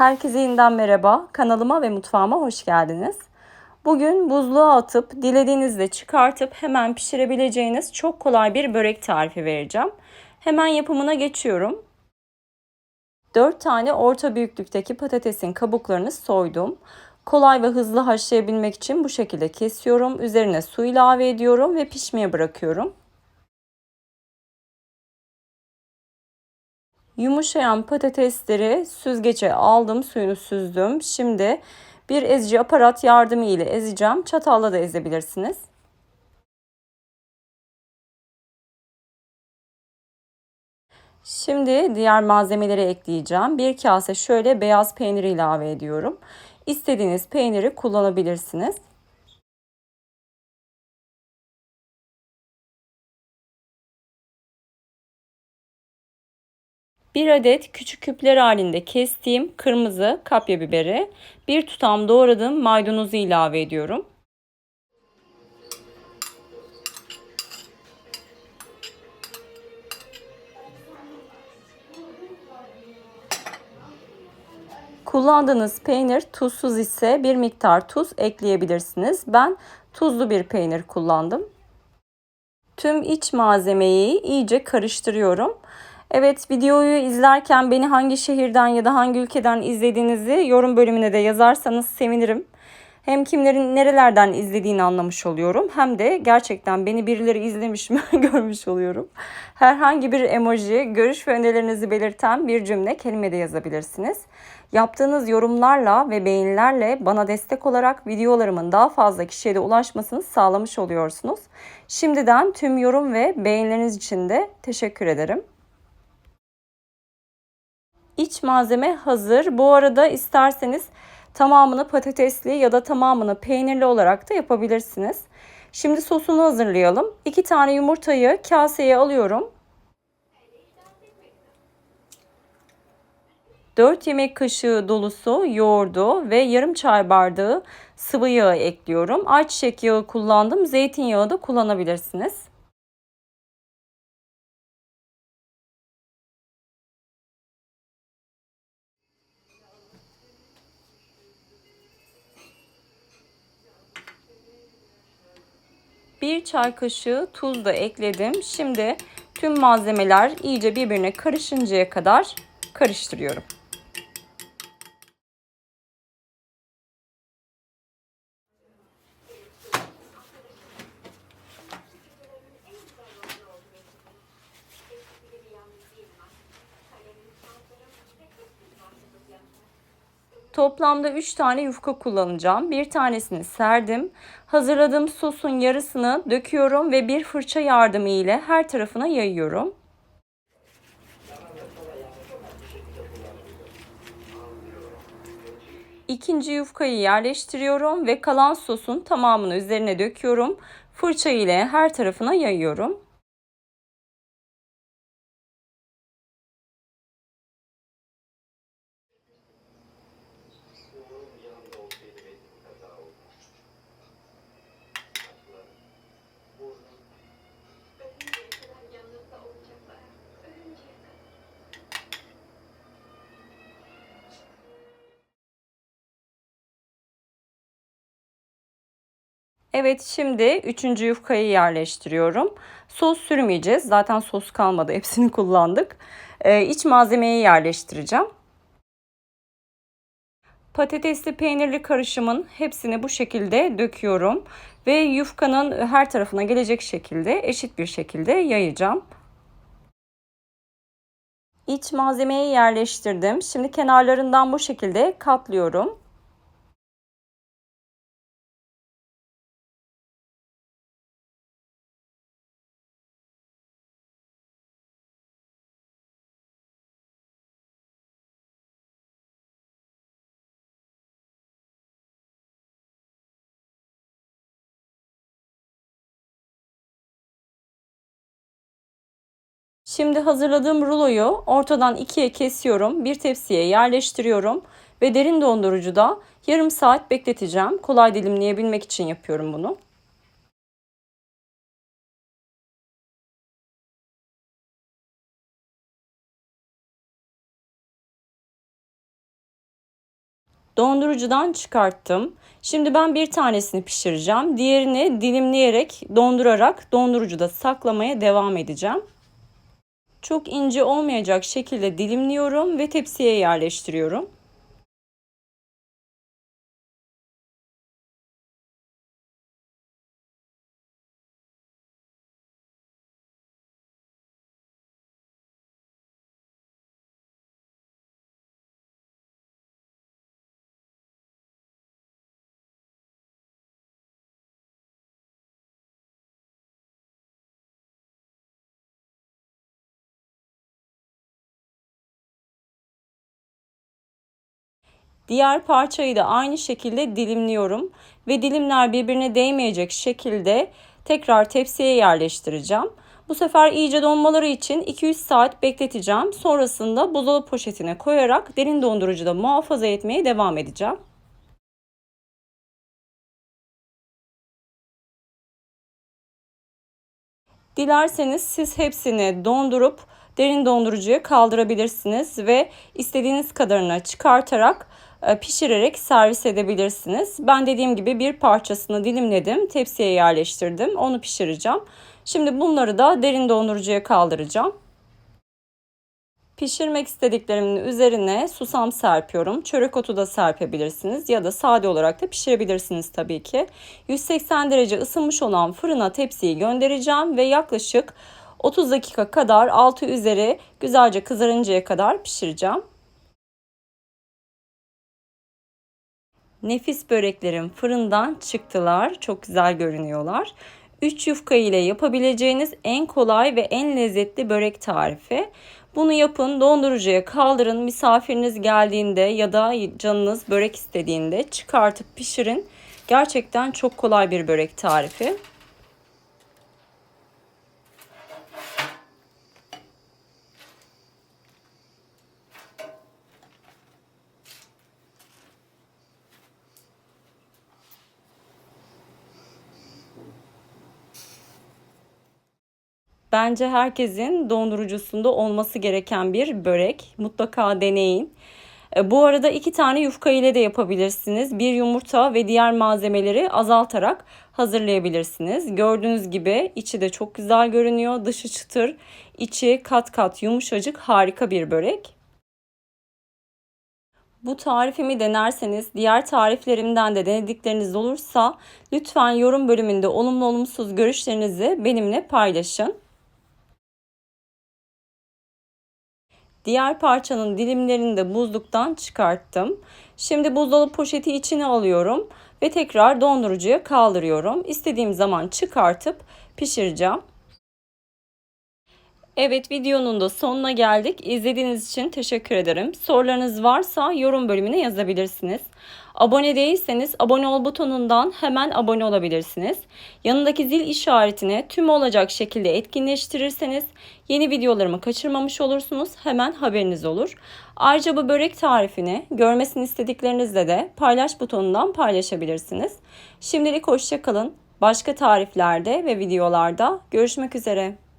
Herkese yeniden merhaba. Kanalıma ve mutfağıma hoş geldiniz. Bugün buzluğa atıp dilediğinizde çıkartıp hemen pişirebileceğiniz çok kolay bir börek tarifi vereceğim. Hemen yapımına geçiyorum. 4 tane orta büyüklükteki patatesin kabuklarını soydum. Kolay ve hızlı haşlayabilmek için bu şekilde kesiyorum. Üzerine su ilave ediyorum ve pişmeye bırakıyorum. Yumuşayan patatesleri süzgece aldım, suyunu süzdüm. Şimdi bir ezici aparat yardımı ile ezeceğim. Çatalla da ezebilirsiniz. Şimdi diğer malzemeleri ekleyeceğim. Bir kase şöyle beyaz peynir ilave ediyorum. İstediğiniz peyniri kullanabilirsiniz. Bir adet küçük küpler halinde kestiğim kırmızı kapya biberi, bir tutam doğradığım maydanozu ilave ediyorum. Kullandığınız peynir tuzsuz ise bir miktar tuz ekleyebilirsiniz. Ben tuzlu bir peynir kullandım. Tüm iç malzemeyi iyice karıştırıyorum. Evet videoyu izlerken beni hangi şehirden ya da hangi ülkeden izlediğinizi yorum bölümüne de yazarsanız sevinirim. Hem kimlerin nerelerden izlediğini anlamış oluyorum hem de gerçekten beni birileri izlemiş mi görmüş oluyorum. Herhangi bir emoji, görüş ve önerilerinizi belirten bir cümle kelime de yazabilirsiniz. Yaptığınız yorumlarla ve beğenilerle bana destek olarak videolarımın daha fazla kişiye de ulaşmasını sağlamış oluyorsunuz. Şimdiden tüm yorum ve beğenileriniz için de teşekkür ederim. İç malzeme hazır. Bu arada isterseniz tamamını patatesli ya da tamamını peynirli olarak da yapabilirsiniz. Şimdi sosunu hazırlayalım. 2 tane yumurtayı kaseye alıyorum. 4 yemek kaşığı dolusu yoğurdu ve yarım çay bardağı sıvı yağ ekliyorum. Ayçiçek yağı kullandım. Zeytinyağı da kullanabilirsiniz. Bir çay kaşığı tuz da ekledim. Şimdi tüm malzemeler iyice birbirine karışıncaya kadar karıştırıyorum. Toplamda 3 tane yufka kullanacağım. Bir tanesini serdim. Hazırladığım sosun yarısını döküyorum ve bir fırça yardımı ile her tarafına yayıyorum. İkinci yufkayı yerleştiriyorum ve kalan sosun tamamını üzerine döküyorum. Fırça ile her tarafına yayıyorum. Evet şimdi üçüncü yufkayı yerleştiriyorum. Sos sürmeyeceğiz. Zaten sos kalmadı. Hepsini kullandık. Ee, iç malzemeyi yerleştireceğim. Patatesli peynirli karışımın hepsini bu şekilde döküyorum. Ve yufkanın her tarafına gelecek şekilde eşit bir şekilde yayacağım. İç malzemeyi yerleştirdim. Şimdi kenarlarından bu şekilde katlıyorum. Şimdi hazırladığım ruloyu ortadan ikiye kesiyorum. Bir tepsiye yerleştiriyorum ve derin dondurucuda yarım saat bekleteceğim. Kolay dilimleyebilmek için yapıyorum bunu. Dondurucudan çıkarttım. Şimdi ben bir tanesini pişireceğim. Diğerini dilimleyerek, dondurarak dondurucuda saklamaya devam edeceğim. Çok ince olmayacak şekilde dilimliyorum ve tepsiye yerleştiriyorum. Diğer parçayı da aynı şekilde dilimliyorum ve dilimler birbirine değmeyecek şekilde tekrar tepsiye yerleştireceğim. Bu sefer iyice donmaları için 2-3 saat bekleteceğim. Sonrasında buzdolabı poşetine koyarak derin dondurucuda muhafaza etmeye devam edeceğim. Dilerseniz siz hepsini dondurup derin dondurucuya kaldırabilirsiniz ve istediğiniz kadarına çıkartarak pişirerek servis edebilirsiniz. Ben dediğim gibi bir parçasını dilimledim, tepsiye yerleştirdim. Onu pişireceğim. Şimdi bunları da derin dondurucuya kaldıracağım. Pişirmek istediklerimin üzerine susam serpiyorum. Çörek otu da serpebilirsiniz ya da sade olarak da pişirebilirsiniz tabii ki. 180 derece ısınmış olan fırına tepsiyi göndereceğim ve yaklaşık 30 dakika kadar altı üzeri güzelce kızarıncaya kadar pişireceğim. Nefis böreklerim fırından çıktılar. Çok güzel görünüyorlar. 3 yufka ile yapabileceğiniz en kolay ve en lezzetli börek tarifi. Bunu yapın, dondurucuya kaldırın. Misafiriniz geldiğinde ya da canınız börek istediğinde çıkartıp pişirin. Gerçekten çok kolay bir börek tarifi. Bence herkesin dondurucusunda olması gereken bir börek. Mutlaka deneyin. E, bu arada iki tane yufka ile de yapabilirsiniz. Bir yumurta ve diğer malzemeleri azaltarak hazırlayabilirsiniz. Gördüğünüz gibi içi de çok güzel görünüyor. Dışı çıtır, içi kat kat yumuşacık harika bir börek. Bu tarifimi denerseniz diğer tariflerimden de denedikleriniz olursa lütfen yorum bölümünde olumlu olumsuz görüşlerinizi benimle paylaşın. Diğer parçanın dilimlerini de buzluktan çıkarttım. Şimdi buzdolabı poşeti içine alıyorum ve tekrar dondurucuya kaldırıyorum. İstediğim zaman çıkartıp pişireceğim. Evet videonun da sonuna geldik. İzlediğiniz için teşekkür ederim. Sorularınız varsa yorum bölümüne yazabilirsiniz. Abone değilseniz abone ol butonundan hemen abone olabilirsiniz. Yanındaki zil işaretine tüm olacak şekilde etkinleştirirseniz yeni videolarımı kaçırmamış olursunuz. Hemen haberiniz olur. Ayrıca bu börek tarifini görmesini istediklerinizle de paylaş butonundan paylaşabilirsiniz. Şimdilik hoşçakalın. Başka tariflerde ve videolarda görüşmek üzere.